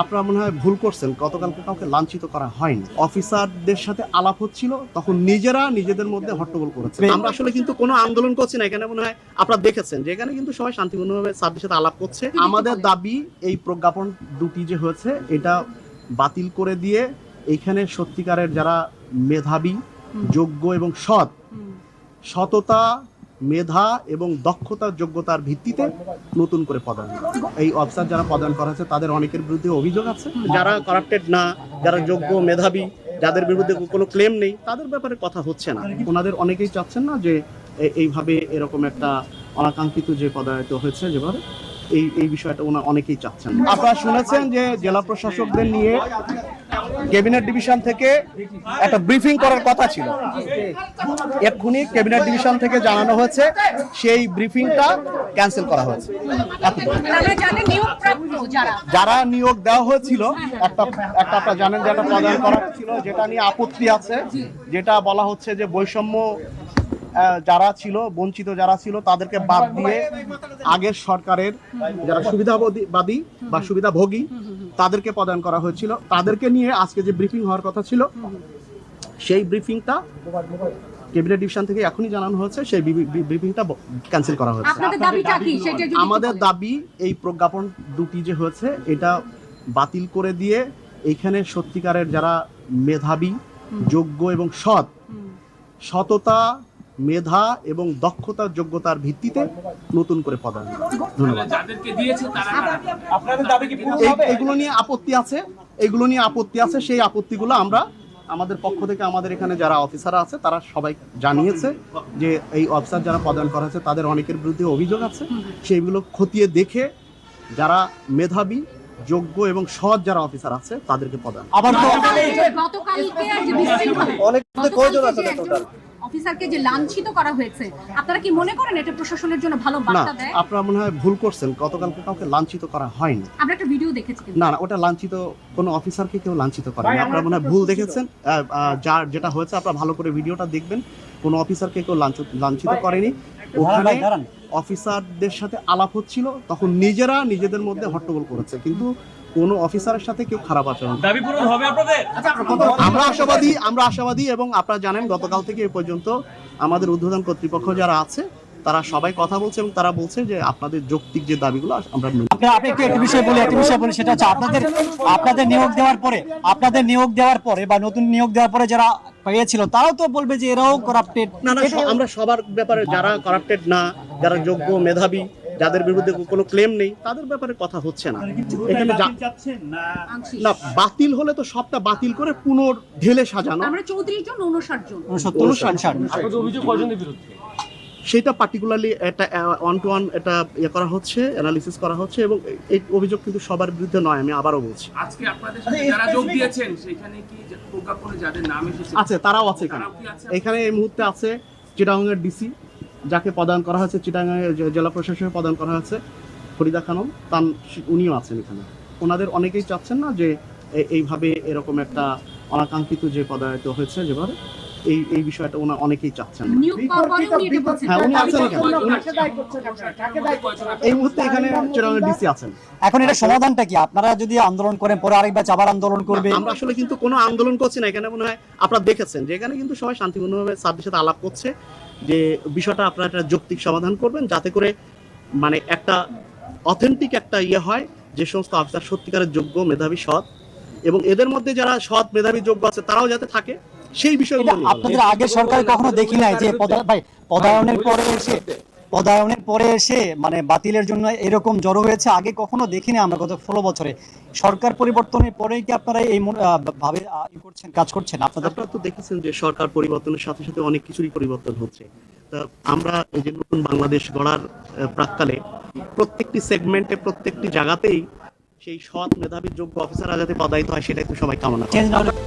আপনারা মনে হয় ভুল করছেন। গতকালকে কাউকে লাঞ্ছিত করা হয়নি। অফিসারদের সাথে আলাপ হচ্ছিল তখন নিজেরা নিজেদের মধ্যে হট্টগোল করেছে। আমরা আসলে কিন্তু কোনো আন্দোলন করছি না। এখানে মনে হয় আপনারা দেখেছেন যে এখানে কিন্তু সবাই শান্তিপূর্ণভাবে সাথে সাথে আলাপ করছে। আমাদের দাবি এই প্রজ্ঞাপন দুটি যে হয়েছে এটা বাতিল করে দিয়ে এখানে সত্যিকারের যারা মেধাবী যোগ্য এবং সৎ সততা মেধা এবং দক্ষতার যোগ্যতার ভিত্তিতে নতুন করে পদায়ন এই অফিসার যারা পদায়ন করা হয়েছে, তাদের অনেকের বিরুদ্ধে অভিযোগ আছে। যারা করাপ্টেড না, যারা যোগ্য, মেধাবী, যাদের বিরুদ্ধে কোনো ক্লেম নেই, তাদের ব্যাপারে কথা হচ্ছে না। ওনাদের অনেকেই চাচ্ছেন না যে এইভাবে এরকম একটা অনাকাঙ্ক্ষিত যে পদায়িত হয়েছে যেভাবে, এই এই বিষয়টা ওনা অনেকেই চাচ্ছেন আপনারা শুনেছেন যে জেলা প্রশাসকদের নিয়ে ক্যাবিনেট ডিভিশন থেকে একটা ব্রিফিং করার কথা ছিল। এক্ষুনি ক্যাবিনেট ডিভিশন থেকে জানানো হয়েছে সেই ব্রিফিংটা ক্যান্সেল করা হয়েছে। যারা? নিয়োগ দেওয়া হয়েছিল একটা একটা আপনার জানেন যে একটা প্রদান করা ছিল যেটা নিয়ে আপত্তি আছে যেটা বলা হচ্ছে যে বৈষম্য যারা ছিল বঞ্চিত যারা ছিল তাদেরকে বাদ দিয়ে আগের সরকারের যারা সুবিধাবাদী বা সুবিধাভোগী তাদেরকে প্রদান করা হয়েছিল। তাদেরকে নিয়ে আজকে যে ব্রিফিং হওয়ার কথা ছিল সেই ব্রিফিংটা ক্যাবিনেট ডিভিশন থেকে এখনই জানানো হয়েছে সেই ব্রিফিংটা ক্যান্সেল করা হয়েছে। আমাদের দাবি এই প্রজ্ঞাপন দুটি যে হয়েছে এটা বাতিল করে দিয়ে এইখানে সত্যিকারের যারা মেধাবী যোগ্য এবং সৎ সততা মেধা এবং দক্ষতার যোগ্যতার ভিত্তিতে নতুন করে পদায়ন ধন্যবাদ। যাদেরকে দিয়েছে তারা কারা? আপনাদের দাবি কি পূরণ এই- হবে? এগুলো নিয়ে আপত্তি আছে এগুলো নিয়ে আপত্তি আছে সেই আপত্তিগুলো আমরা আমাদের পক্ষ থেকে আমাদের এখানে যারা অফিসার আছে তারা সবাই জানিয়েছে যে এই অফিসার যারা প্রদান করা হয়েছে তাদের অনেকের বিরুদ্ধে অভিযোগ আছে। সেইগুলো খতিয়ে দেখে যারা মেধাবী যোগ্য এবং সৎ যারা অফিসার আছে তাদেরকে প্রদান আবার অনেক কয়জন আছে টোটাল অফিসারকে যে লাঞ্ছিত করা হয়েছে আপনারা কি মনে করেন এটা প্রশাসনের জন্য ভালো বার্তা দেয়? আপনারা মনে হয় ভুল করছেন। গতকালকে কাউকে লাঞ্ছিত করা হয়নি। আমরা একটা ভিডিও দেখেছি না না ওটা লাঞ্ছিত কোনো অফিসারকে কেউ লাঞ্ছিত করেনি। আপনারা মনে হয় ভুল দেখেছেন। যার যেটা হয়েছে আপনারা ভালো করে ভিডিওটা দেখবেন। কোনো অফিসারকে কেউ লাঞ্ছিত লাঞ্ছিত করেনি। ওখানে অফিসারদের সাথে আলাপ হচ্ছিল তখন নিজেরা নিজেদের মধ্যে হট্টগোল করেছে। কিন্তু কোনো অফিসারের সাথে কেউ খারাপ আচরণ দাবি পূরণ হবে আপনাদের? আমরা আশাবাদী আমরা আশাবাদী এবং আপনারা জানেন গতকাল থেকে এ পর্যন্ত আমাদের উদ্বোধন কর্তৃপক্ষ যারা আছে তারা সবাই কথা বলছে এবং তারা বলছে যে আপনাদের যৌক্তিক যে দাবিগুলো আমরা মেনে আপনি আপনি একটু একটি বিষয় বলি একটি বিষয় বলি সেটা হচ্ছে আপনাদের আপনাদের নিয়োগ দেওয়ার পরে আপনাদের নিয়োগ দেওয়ার পরে বা নতুন নিয়োগ দেওয়ার পরে যারা পেয়েছিল তারাও তো বলবে যে এরাও করাপ্টেড না না আমরা সবার ব্যাপারে যারা করাপ্টেড না যারা যোগ্য মেধাবী যাদের বিরুদ্ধে কোনো ক্লেম নেই তাদের ব্যাপারে কথা হচ্ছে না। এখানে না? বাতিল হলে তো সবটা বাতিল করে পুনর ঢেলে সাজানো। আমরা চৌত্রিশ জন উনষাট জন। উনসত্তর ষাট অভিযোগ কয়জনের বিরুদ্ধে? সেটা পার্টিকুলারলি এটা ওয়ান টু ওয়ান এটা ইয়ে করা হচ্ছে অ্যানালিসিস করা হচ্ছে এবং এই অভিযোগ কিন্তু সবার বিরুদ্ধে নয় আমি আবারও বলছি। আজকে আপনাদের সাথে যারা যোগ দিয়েছেন সেখানে কি প্রজ্ঞাপনে যাদের নাম এসেছে? আছে তারাও আছে এখানে? এখানে এই মুহূর্তে আছে চিটাগাংয়ের ডিসি যাকে প্রদান করা হয়েছে চিটাগাংয়ের জেলা প্রশাসনে প্রদান করা হয়েছে, ফরিদা খানম। তান উনিও আছেন এখানে। ওনাদের অনেকেই চাচ্ছেন না যে এইভাবে এরকম একটা অনাকাঙ্ক্ষিত যে পদায়িত হয়েছে যেভাবে। এই এই বিষয়টা ওনা অনেকেই চাচ্ছেন হ্যাঁ উনি আছেন এই মুহূর্তে এখানে ডিসি আছেন। এখন এটা সমাধানটা কি? আপনারা যদি আন্দোলন করেন পরে আরেকবার আবার আন্দোলন করবে? আমরা আসলে কিন্তু কোনো আন্দোলন করছি না। এখানে মনে হয় আপনারা দেখেছেন যে এখানে কিন্তু সবাই শান্তিপূর্ণভাবে সাথে সাথে আলাপ করছে যে বিষয়টা আপনারা একটা যৌক্তিক সমাধান করবেন যাতে করে মানে একটা অথেন্টিক একটা ইয়ে হয় যে সমস্ত অফিসার সত্যিকারের যোগ্য মেধাবী সৎ এবং এদের মধ্যে যারা সৎ মেধাবী যোগ্য আছে তারাও যাতে থাকে। সেই বিষয়গুলো আপনাদের আগের সরকার কখনো দেখি নাই যে ভাই পদায়নের পরে এসে পদায়নের পরে এসে মানে বাতিলের জন্য এরকম জড়ো হয়েছে আগে কখনো দেখিনি আমরা গত ষোলো বছরে। সরকার পরিবর্তনের পরেই কি আপনারা এই ভাবে করছেন কাজ করছেন? আপনাদের আপনারা তো দেখেছেন যে সরকার পরিবর্তনের সাথে সাথে অনেক কিছুরই পরিবর্তন হচ্ছে। তা আমরা এই যে নতুন বাংলাদেশ গড়ার প্রাককালে প্রত্যেকটি সেগমেন্টে প্রত্যেকটি জায়গাতেই সেই সৎ মেধাবী যোগ্য অফিসাররা যাতে পদায়িত হয় সেটাই তো সবাই কামনা করে।